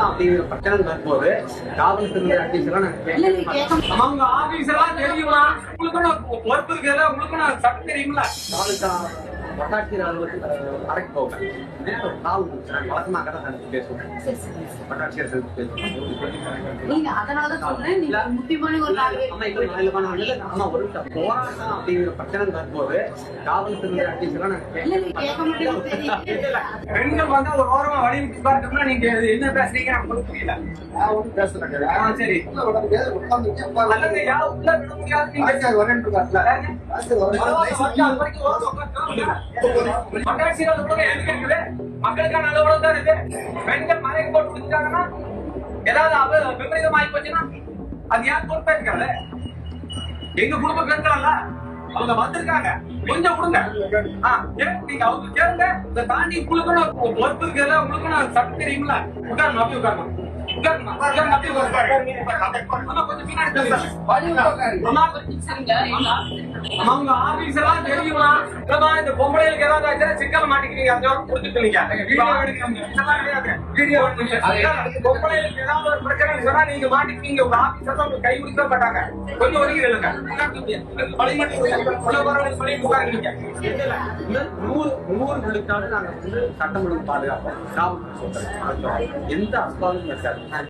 அப்படிங்கிற பிரச்சனை வரும்போது கேட்க அவங்க ஆபீஸ் எல்லாம் தெரியுமா உங்களுக்கு பொறுப்பு இருக்குல்ல உங்களுக்கு சட்டம் தெரியுங்களா தாலுகா வட்டாட்சியர் அலுவலகத்தில் அறைக்கு போக நேரம் காவல் வழக்கமாக தான் சந்திச்சு பேசுவோம் சரி, சரி, சந்திச்சு பேசுவோம் நீங்க அதனாலதான் சொல்றேன் நீங்க முக்கியமான ஒரு காரணம் ஒரு போராட்டம் அப்படிங்கிற பிரச்சனை வரும்போது காவல்துறை ஆபீஸ்லாம் நாங்க பெண்கள் வந்து ஒரு ஓரமா வழி உட்கார்ந்தோம்னா நீங்க என்ன பேசுறீங்க நமக்கு புரியல நான் ஒன்றும் பேசுறேன் சரி அல்லது யா உள்ள விட முடியாது நீங்க மகாட்சிகள் அலுவலகம் எதுக்கு இருக்குது? மக்களுக்கான அலுவலகம் தான் இருக்கு பெண்கள் மறைக்கு போட்டு கொடுத்தாங்கன்னா ஏதாவது அவ விபரீதம் ஆகி போச்சுன்னா அது யார் பொறுப்பேற்காது எங்க குடும்ப பெண்கள் அவங்க வந்திருக்காங்க கொஞ்சம் கொடுங்க நீங்க அவங்க கேளுங்க இதை தாண்டி குழுக்கணும் ஒரு பொறுப்பு இருக்குல்ல உங்களுக்குன்னு சட்டம் தெரியுமில்ல உட்காரணும் அப்படி உட்காரணும் உங்க ஆபீஸ் எல்லாம் தெரியுமா இந்த பொம்பளைகளுக்கு ஏதாவது ஆச்சுன்னா சிக்கல் மாட்டிக்கிறீங்க அதோட புரிஞ்சுக்கிறீங்க வீடியோ எடுக்கிறீங்க இதெல்லாம் கிடையாது. வீடியோ எடுக்கிறீங்க பொம்பளைகளுக்கு ஏதாவது ஒரு பிரச்சனை சொன்னா நீங்க மாட்டிக்கிறீங்க உங்க ஆபீஸ் எல்லாம் உங்களுக்கு கை கொடுக்க மாட்டாங்க. கொஞ்சம் ஒதுங்கி இல்லைங்க பழி மட்டும் உள்ள வரவங்க சொல்லி உட்காருங்க நூறு நூறு விழுக்காடு நாங்க வந்து சட்டம் ஒழுங்கு பாதுகாப்போம் எந்த அஸ்பாலும் இருக்காது.